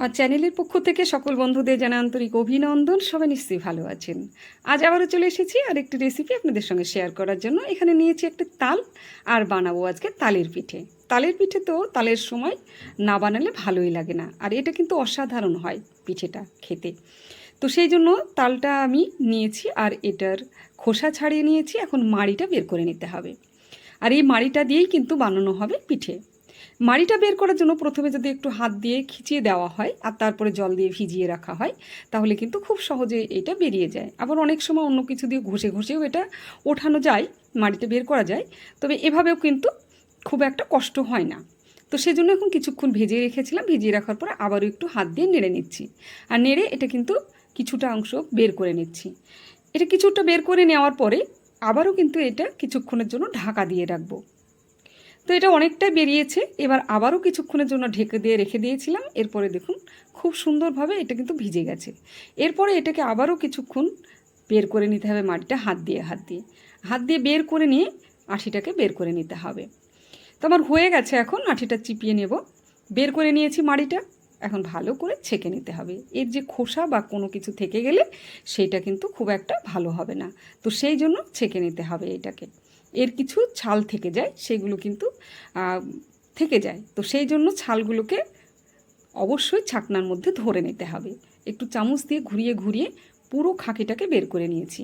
আর চ্যানেলের পক্ষ থেকে সকল বন্ধুদের জানা আন্তরিক অভিনন্দন। সবাই নিশ্চয়ই ভালো আছেন। আজ আবারও চলে এসেছি আর একটি রেসিপি আপনাদের সঙ্গে শেয়ার করার জন্য। এখানে নিয়েছি একটা তাল আর বানাবো আজকে তালের পিঠে। তালের পিঠে তো তালের সময় না বানালে ভালোই লাগে না। আর এটা কিন্তু অসাধারণ হয় পিঠেটা খেতে। তো সেই জন্য তালটা আমি নিয়েছি আর এটার খোসা ছাড়িয়ে নিয়েছি। এখন মাড়িটা বের করে নিতে হবে। আর এই মাড়িটা দিয়েই কিন্তু বানানো হবে পিঠে। মাড়িটা বের করার জন্য প্রথমে যদি একটু হাত দিয়ে খিচিয়ে দেওয়া হয় আর তারপরে জল দিয়ে ভিজিয়ে রাখা হয়, তাহলে কিন্তু খুব সহজে এটা বেরিয়ে যায়। আবার অনেক সময় অন্য কিছু দিয়ে ঘষে ঘষেও এটা ওঠানো যায় মাড়িটা বের করা যায়। তবে এভাবেও কিন্তু খুব একটা কষ্ট হয় না। তো সেজন্য এখন কিছুক্ষণ ভেজিয়ে রেখেছিলাম। ভিজিয়ে রাখার পরে আবারও একটু হাত দিয়ে নেড়ে নিচ্ছি। আর নেড়ে এটা কিন্তু কিছুটা অংশ বের করে নিচ্ছি। এটা কিছুটা বের করে নেওয়ার পরে আবারও কিন্তু এটা কিছুক্ষণের জন্য ঢাকা দিয়ে রাখব। তো এটা অনেকটাই বেরিয়েছে। এবার আবারও কিছুক্ষণের জন্য ঢেকে দিয়ে রেখে দিয়েছিলাম। এরপরে দেখুন, খুব সুন্দরভাবে এটা কিন্তু ভিজে গেছে। এরপরে এটাকে আবারও কিছুক্ষণ বের করে নিতে হবে মাটিটা হাত দিয়ে হাত দিয়ে। হাত দিয়ে বের করে নিয়ে আঠিটাকে বের করে নিতে হবে। তো আমার হয়ে গেছে এখন, আঠিটা চিপিয়ে নেব। বের করে নিয়েছি মাড়িটা। এখন ভালো করে ছেঁকে নিতে হবে। এর যে খোসা বা কোনো কিছু থেকে গেলে সেইটা কিন্তু খুব একটা ভালো হবে না। তো সেই জন্য ছেঁকে নিতে হবে এটাকে। এর কিছু ছাল থেকে যায়, সেগুলো কিন্তু থেকে যায়। তো সেই জন্য ছালগুলোকে অবশ্যই ছাকনার মধ্যে ধরে নিতে হবে। একটু চামচ দিয়ে ঘুরিয়ে ঘুরিয়ে পুরো খাঁকিটাকে বের করে নিয়েছি।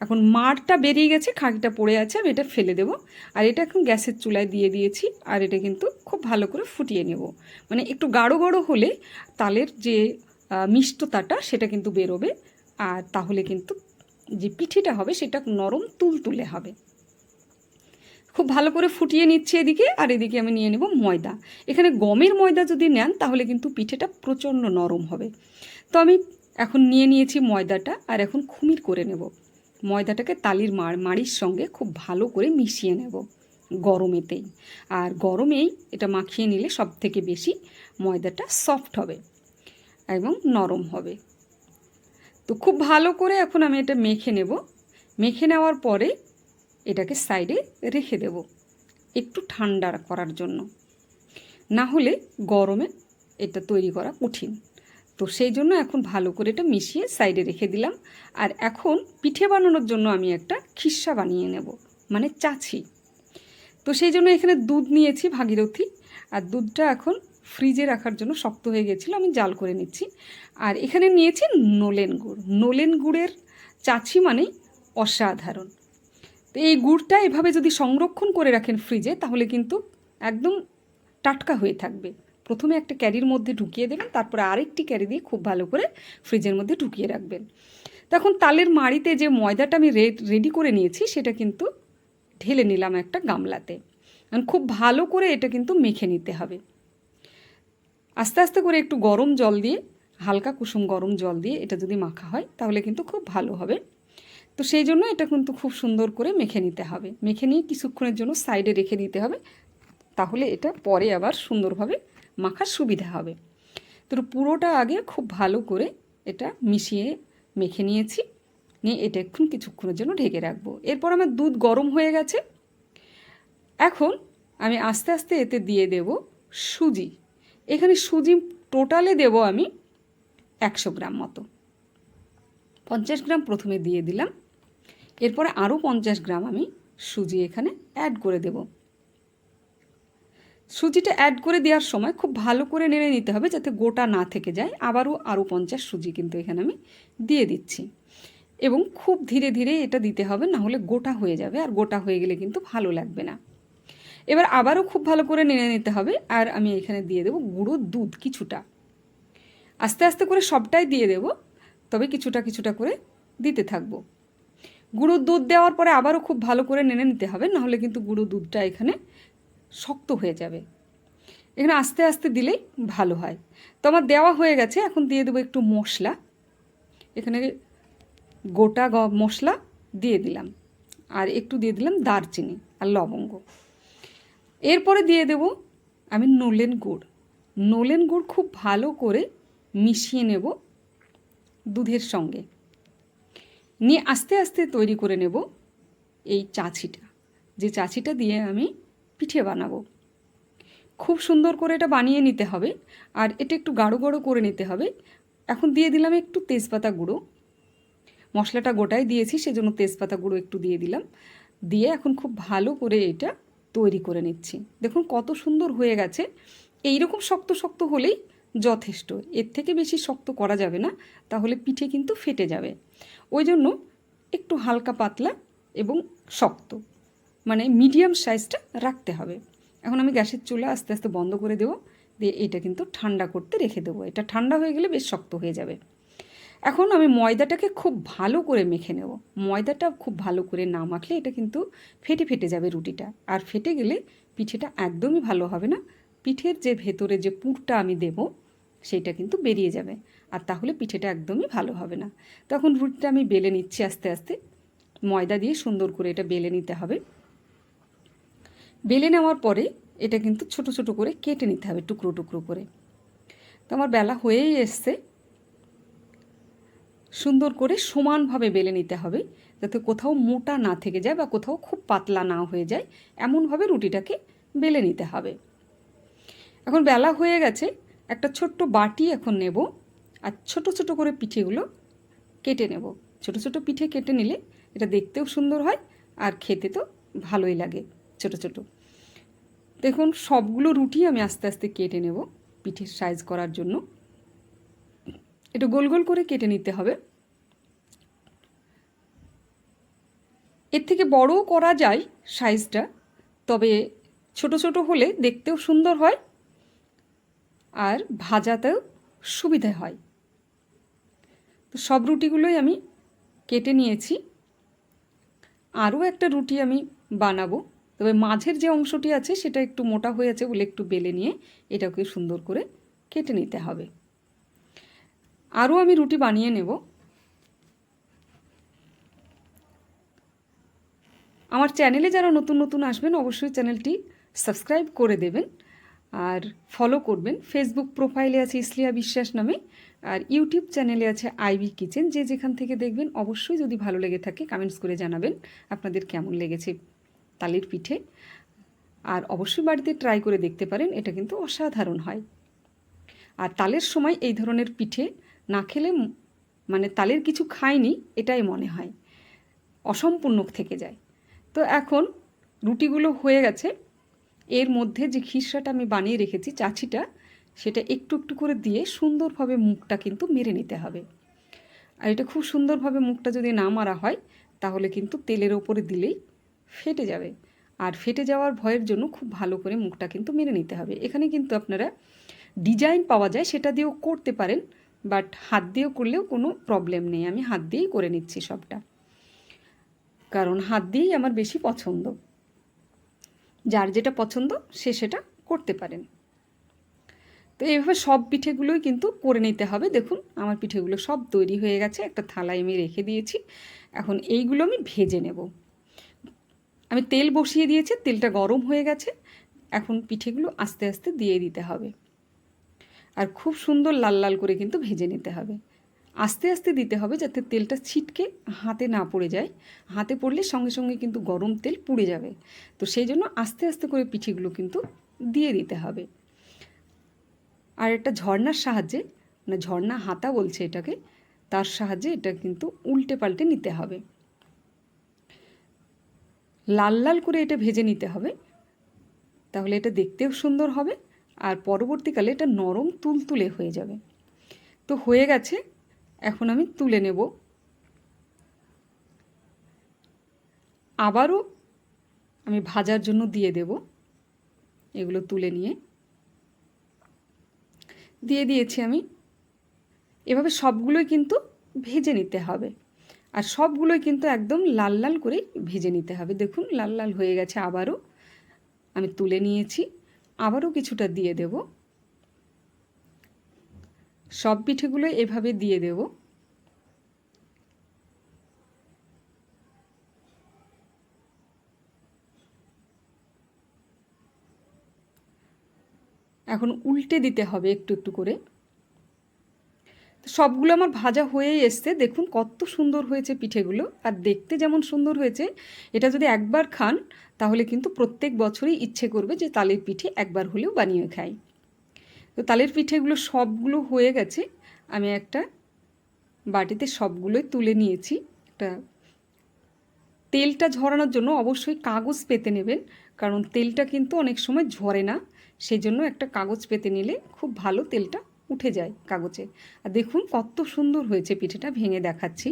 এখন মাড়টা বেরিয়ে গেছে, খাঁকিটা পড়ে আছে, আমি এটা ফেলে দেবো। আর এটা এখন গ্যাসের চুলায় দিয়ে দিয়েছি, আর এটা কিন্তু খুব ভালো করে ফুটিয়ে নেব। মানে একটু গাঢ় গাঢ় হলে তালের যে মিষ্টতাটা সেটা কিন্তু বেরোবে। আর তাহলে কিন্তু যে পিঠেটা হবে সেটা নরম তুলতুলে হবে। খুব ভালো করে ফুটিয়ে নিচ্ছে এদিকে, আর এদিকে আমি নিয়ে নেব ময়দা। এখানে গমের ময়দা যদি নেন, তাহলে কিন্তু পিঠেটা প্রচণ্ড নরম হবে। তো আমি এখন নিয়ে নিয়েছি ময়দাটা, আর এখন খুমির করে নেব। ময়দাটাকে তালির মার মাড়ির সঙ্গে খুব ভালো করে মিশিয়ে নেব গরমেতেই। আর গরমেই এটা মাখিয়ে নিলে সব থেকে বেশি ময়দাটা সফট হবে এবং নরম হবে। তো খুব ভালো করে এখন আমি এটা মেখে নেব। মেখে নেওয়ার পরে এটাকে সাইডে রেখে দেব একটু ঠান্ডা করার জন্য। না হলে গরমে এটা তৈরি করা কঠিন। তো সেই জন্য এখন ভালো করে এটা মিশিয়ে সাইডে রেখে দিলাম। আর এখন পিঠে বানানোর জন্য আমি একটা খিস্সা বানিয়ে নেব মানে চাছি। তো সেই জন্য এখানে দুধ নিয়েছি ভাগীরথী। আর দুধটা এখন ফ্রিজে রাখার জন্য শক্ত হয়ে গেছিল, আমি জাল করে নিচ্ছি। আর এখানে নিয়েছি নোলেন গুড়। নোলেন গুড়ের চাছি মানেই অসাধারণ। তো এই গুড়টা এভাবে যদি সংরক্ষণ করে রাখেন ফ্রিজে তাহলে কিন্তু একদম টাটকা হয়ে থাকবে। প্রথমে একটা ক্যারির মধ্যে ঢুকিয়ে দেবেন, তারপরে আরেকটি ক্যারি দিয়ে খুব ভালো করে ফ্রিজের মধ্যে ঢুকিয়ে রাখবেন। তখন তালের মাড়িতে যে ময়দাটা আমি রেডি করে নিয়েছি, সেটা কিন্তু ঢেলে নিলাম একটা গামলাতে। এখন খুব ভালো করে এটা কিন্তু মেখে নিতে হবে। আস্তে আস্তে করে একটু গরম জল দিয়ে, হালকা কুসুম গরম জল দিয়ে এটা যদি মাখা হয়, তাহলে কিন্তু খুব ভালো হবে। তো সেই জন্য এটা কিন্তু খুব সুন্দর করে মেখে নিতে হবে। মেখে নিয়ে কিছুক্ষণের জন্য সাইডে রেখে দিতে হবে। তাহলে এটা পরে আবার সুন্দরভাবে মাখার সুবিধা হবে। তো পুরোটা আগে খুব ভালো করে এটা মিশিয়ে মেখে নিয়েছি। নিয়ে এটা এখন কিছুক্ষণের জন্য ঢেকে রাখব। এরপর আমার দুধ গরম হয়ে গেছে। এখন আমি আস্তে আস্তে এতে দিয়ে দেব সুজি। এখানে সুজি টোটালে দেব আমি একশো গ্রাম মতো। পঞ্চাশ গ্রাম প্রথমে দিয়ে দিলাম। এরপরে আরও পঞ্চাশ গ্রাম আমি সুজি এখানে অ্যাড করে দেব। সুজিটা অ্যাড করে দেওয়ার সময় খুব ভালো করে নেড়ে নিতে হবে যাতে গোটা না থেকে যায়। আবারও আরও পঞ্চাশ সুজি কিন্তু এখানে আমি দিয়ে দিচ্ছি। এবং খুব ধীরে ধীরে এটা দিতে হবে, না হলে গোটা হয়ে যাবে আর গোটা হয়ে গেলে কিন্তু ভালো লাগবে না। এবার আবারও খুব ভালো করে নেড়ে নিতে হবে আর আমি এখানে দিয়ে দেবো গুঁড়ো দুধ কিছুটা। আস্তে আস্তে করে সবটাই দিয়ে দেব, তবে কিছুটা কিছুটা করে দিতে থাকব। গুঁড়ো দুধ দেওয়ার পরে আবারও খুব ভালো করে নেড়ে নিতে হবে, নাহলে কিন্তু গুঁড়ো দুধটা এখানে শক্ত হয়ে যাবে। এখানে আস্তে আস্তে দিলেই ভালো হয়। তো আমার দেওয়া হয়ে গেছে, এখন দিয়ে দেবো একটু মশলা। এখানে গোটা মশলা দিয়ে দিলাম, আর একটু দিয়ে দিলাম দারচিনি আর লবঙ্গ। এরপরে দিয়ে দেব আমি নলেন গুড়। নলেন গুড় খুব ভালো করে মিশিয়ে নেব দুধের সঙ্গে। নিয়ে আস্তে আস্তে তৈরি করে নেব এই চাচিটা। যে চাছিটা দিয়ে আমি পিঠে বানাবো। খুব সুন্দর করে এটা বানিয়ে নিতে হবে আর এটা একটু গাঢ় গাঢ় করে নিতে হবে। এখন দিয়ে দিলাম একটু তেজপাতা গুঁড়ো। মশলাটা গোটাই দিয়েছি, সেজন্য তেজপাতা গুঁড়ো একটু দিয়ে দিলাম। দিয়ে এখন খুব ভালো করে এটা তৈরি করে নিচ্ছি। দেখুন কত সুন্দর হয়ে গেছে। এইরকম শক্ত শক্ত হলেই যথেষ্ট। এর থেকে বেশি শক্ত করা যাবে না, তাহলে পিঠে কিন্তু ফেটে যাবে। ওই জন্য একটু হালকা পাতলা এবং শক্ত মানে মিডিয়াম সাইজটা রাখতে হবে। এখন আমি গ্যাসের চুলা আস্তে আস্তে বন্ধ করে দেবো, দিয়ে এটা কিন্তু ঠান্ডা করতে রেখে দেবো। এটা ঠান্ডা হয়ে গেলে বেশ শক্ত হয়ে যাবে। এখন আমি ময়দাটাকে খুব ভালো করে মেখে নেব। ময়দাটা খুব ভালো করে না মাখলে এটা কিন্তু ফেটে ফেটে যাবে রুটিটা। আর ফেটে গেলে পিঠেটা একদমই ভালো হবে না। পিঠের যে ভেতরে যে পুরটা আমি দেব সেইটা কিন্তু বেরিয়ে যাবে। আর তাহলে পিঠেটা একদমই ভালো হবে না। তখন রুটিটা আমি বেলে নিচ্ছি আস্তে আস্তে। ময়দা দিয়ে সুন্দর করে এটা বেলে নিতে হবে। বেলে নেওয়ার পরে এটা কিন্তু ছোট ছোট করে কেটে নিতে হবে, টুকরো টুকরো করে। তো আমার বেলা হয়েই এসছে। সুন্দর করে সমানভাবে বেলে নিতে হবে, যাতে কোথাও মোটা না থেকে যায় বা কোথাও খুব পাতলা না হয়ে যায়। এমনভাবে রুটিটাকে বেলে নিতে হবে। এখন বেলা হয়ে গেছে। একটা ছোট্ট বাটি এখন নেব আর ছোট ছোট করে পিঠেগুলো কেটে নেব। ছোট ছোট পিঠে কেটে নিলে এটা দেখতেও সুন্দর হয় আর খেতে তো ভালোই লাগে ছোট ছোট। দেখুন, সবগুলো রুটি আমি আস্তে আস্তে কেটে নেব পিঠের সাইজ করার জন্য। একটু গোল গোল করে কেটে নিতে হবে। এর থেকে বড়ও করা যায় সাইজটা তবে ছোট ছোট হলে দেখতেও সুন্দর হয়। আর ভাজাতেও সুবিধে হয়। তো সব রুটিগুলোই আমি কেটে নিয়েছি। আরও একটা রুটি আমি বানাবো। তবে মাঝের যে অংশটি আছে সেটা একটু মোটা হয়ে আছে বলে একটু বেলে নিয়ে এটাকে সুন্দর করে কেটে নিতে হবে। আরও আমি রুটি বানিয়ে নেব। আমার চ্যানেলে যারা নতুন নতুন আসবেন অবশ্যই চ্যানেলটি সাবস্ক্রাইব করে দেবেন। আর ফলো করবেন। ফেসবুক প্রোফাইলে আছে ইসলিয়া বিশ্বাস নামে, আর ইউটিউব চ্যানেলে আছে আইবি কিচেন। যে যেখান থেকে দেখবেন, অবশ্যই যদি ভালো লেগে থাকে কমেন্টস করে জানাবেন আপনাদের কেমন লেগেছে তালের পিঠে। আর অবশ্যই বাড়িতে ট্রাই করে দেখতে পারেন, এটা কিন্তু অসাধারণ হয়। আর তালের সময় এই ধরনের পিঠে না খেলে মানে তালের কিছু খায়নি, এটাই মনে হয়। অসম্পূর্ণ থেকে যায়। তো এখন রুটিগুলো হয়ে গেছে। এর মধ্যে যে খিসড়াটা আমি বানিয়ে রেখেছি চাছিটা সেটা একটু একটু করে দিয়ে সুন্দরভাবে মুখটা কিন্তু মেরে নিতে হবে। আর এটা খুব সুন্দরভাবে মুখটা যদি না মারা হয়, তাহলে কিন্তু তেলের ওপরে দিলেই ফেটে যাবে। আর ফেটে যাওয়ার ভয়ের জন্য খুব ভালো করে মুখটা কিন্তু মেরে নিতে হবে। এখানে কিন্তু আপনারা ডিজাইন পাওয়া যায়, সেটা দিয়েও করতে পারেন, বাট হাত দিয়েও করলেও কোনো প্রবলেম নেই। আমি হাত দিয়েই করে নিচ্ছি সবটা। কারণ হাত দিয়েই আমার বেশি পছন্দ। যার যেটা পছন্দ সে সেটা করতে পারেন। তো এইভাবে সব পিঠেগুলোই কিন্তু করে নিতে হবে। দেখুন, আমার পিঠেগুলো সব তৈরি হয়ে গেছে। একটা থালায় আমি রেখে দিয়েছি। এখন এইগুলো আমি ভেজে নেব। আমি তেল বসিয়ে দিয়েছি, তেলটা গরম হয়ে গেছে। এখন পিঠেগুলো আস্তে আস্তে দিয়ে দিতে হবে। আর খুব সুন্দর লাল লাল করে কিন্তু ভেজে নিতে হবে। আস্তে আস্তে দিতে হবে যাতে তেলটা ছিটকে হাতে না পড়ে যায়। হাতে পড়লে সঙ্গে সঙ্গে কিন্তু গরম তেল পুড়ে যাবে। তো সেই জন্য আস্তে আস্তে করে পিঠেগুলো কিন্তু দিয়ে দিতে হবে। আর একটা ঝর্নার সাহায্যে মানে ঝর্ণা হাতা বলছে এটাকে, তার সাহায্যে এটা কিন্তু উল্টে পাল্টে নিতে হবে। লাল লাল করে এটা ভেজে নিতে হবে। তাহলে এটা দেখতেও সুন্দর হবে, আর পরবর্তীকালে এটা নরম তুলতুলে হয়ে যাবে। তো হয়ে গেছে এখন আমি তুলে নেব। আবারও আমি ভাজার জন্য দিয়ে দেব। এগুলো তুলে নিয়ে। দিয়ে দিয়েছি আমি। এভাবে সবগুলোই কিন্তু ভেজে নিতে হবে। আর সবগুলোই কিন্তু একদম লাল লাল করে ভেজে নিতে হবে। দেখুন, লাল লাল হয়ে গেছে আবারও। আমি তুলে নিয়েছি। আবারও কিছুটা দিয়ে দেব। সব পিঠেগুলো এভাবে দিয়ে দেব। এখন উল্টে দিতে হবে একটু একটু করে। সবগুলো আমার ভাজা হয়েই এসছে। দেখুন কত সুন্দর হয়েছে পিঠেগুলো। আর দেখতে যেমন সুন্দর হয়েছে, এটা যদি একবার খান, তাহলে কিন্তু প্রত্যেক বছরই ইচ্ছে করবে যে তালের পিঠে একবার হলেও বানিয়ে খাই। তো তালের পিঠেগুলো সবগুলো হয়ে গেছে। আমি একটা বাটিতে সবগুলোই তুলে নিয়েছি। একটা তেলটা ঝরানোর জন্য অবশ্যই কাগজ পেতে নেবেন, কারণ তেলটা কিন্তু অনেক সময় ঝরে না। সেই জন্য একটা কাগজ পেতে নিলে খুব ভালো তেলটা উঠে যায় কাগজে। আর দেখুন কত সুন্দর হয়েছে পিঠেটা, ভেঙে দেখাচ্ছি।